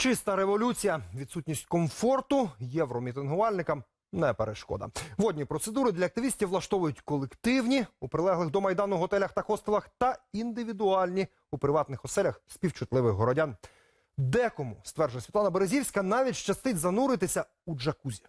Чиста революція, відсутність комфорту євромітингувальникам не перешкода. Водні процедури для активістів влаштовують колективні у прилеглих до майдану готелях та хостелах та індивідуальні у приватних оселях співчутливих городян. Декому, стверджує Світлана Березівська, навіть щастить зануритися у джакузі.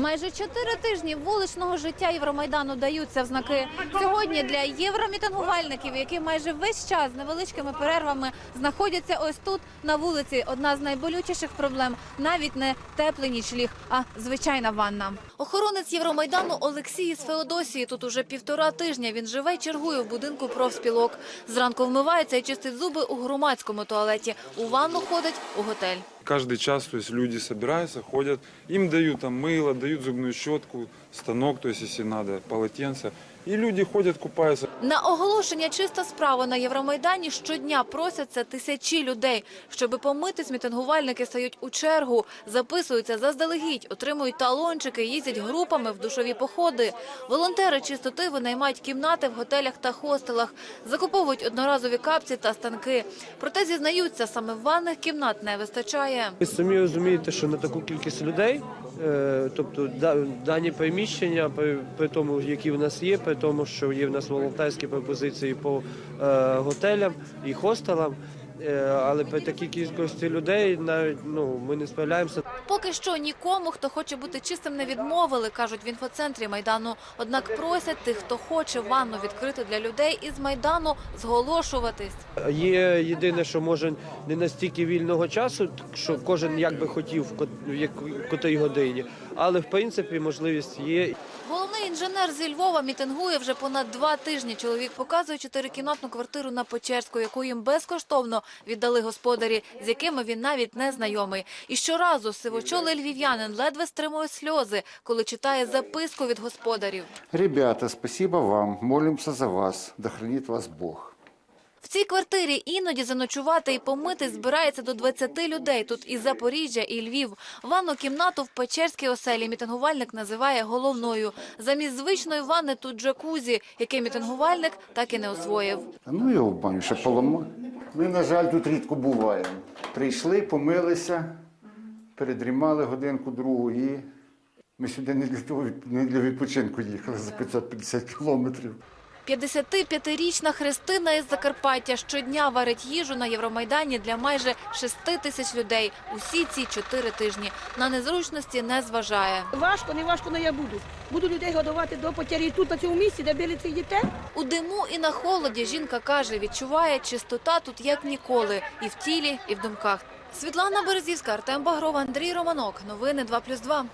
Майже чотири тижні вуличного життя Євромайдану даються в знаки. Сьогодні для євромітингувальників, які майже весь час з невеличкими перервами знаходяться ось тут на вулиці. Одна з найболючіших проблем навіть не теплий нічліг, а звичайна ванна. Охоронець Євромайдану Олексій із Феодосії. Тут уже півтора тижня. Він живе чергує в будинку профспілок. Зранку вмивається і чистить зуби у громадському туалеті. У ванну ходить у готель. Каждый час, то есть люди собираются, ходят, им дают там мыло, дают зубную щетку, станок, то есть если надо, полотенце. И люди ходят, купаются. На оголошення чиста справа на Євромайдані щодня просяться тисячі людей. Щоби помитись, мітингувальники стають у чергу, записуються заздалегідь, отримують талончики, їздять групами в душові походи. Волонтери чистоти винаймають кімнати в готелях та хостелах, закуповують одноразові капці та станки. Проте зізнаються, саме ванних кімнат не вистачає. Ви самі розумієте, що на таку кількість людей, е, тобто дані приміщення, при, тому, які в нас є, при тому, що є в нас волонтерські пропозиції по е, готелям і хостелам, але при такій кількості людей навіть ну, ми не справляємося. Поки що нікому, хто хоче бути чистим, не відмовили, кажуть в інфоцентрі Майдану. Однак просять тих, хто хоче ванну відкрити для людей із Майдану, зголошуватись. Є єдине, що може не настільки вільного часу, що кожен як би хотів в ко- як- котрій годині, але в принципі можливість є. Головний інженер зі Львова мітингує вже понад два тижні. Чоловік показує чотирикімнатну квартиру на Печерську, яку їм безкоштовно віддали господарі, з якими він навіть не знайомий. І щоразу сивочолий львів'янин ледве стримує сльози, коли читає записку від господарів. Ребята, спасибо вам. Молимся за вас. Да хранит вас Бог. В цій квартирі іноді заночувати і помити збирається до 20 людей. Тут і Запоріжжя, і Львів. Ванну кімнату в Печерській оселі мітингувальник називає головною. Замість звичної ванни тут джакузі, яке мітингувальник так і не освоїв. Ну його в баню ще поламав. Ми, на жаль, тут рідко буваємо. Прийшли, помилися, передрімали годинку другу і ми сюди не для відпочинку їхали за 550 кілометрів. 55-річна Христина із Закарпаття щодня варить їжу на Євромайдані для майже 6 тисяч людей. Усі ці чотири тижні на незручності не зважає. Важко, не важко, але я буду. Буду людей годувати до потері І тут, на цьому місці, де били цих дітей. У диму і на холоді жінка каже, відчуває чистота тут як ніколи, і в тілі, і в думках. Світлана Березівська, Артем Багров, Андрій Романок. Новини 2+,2.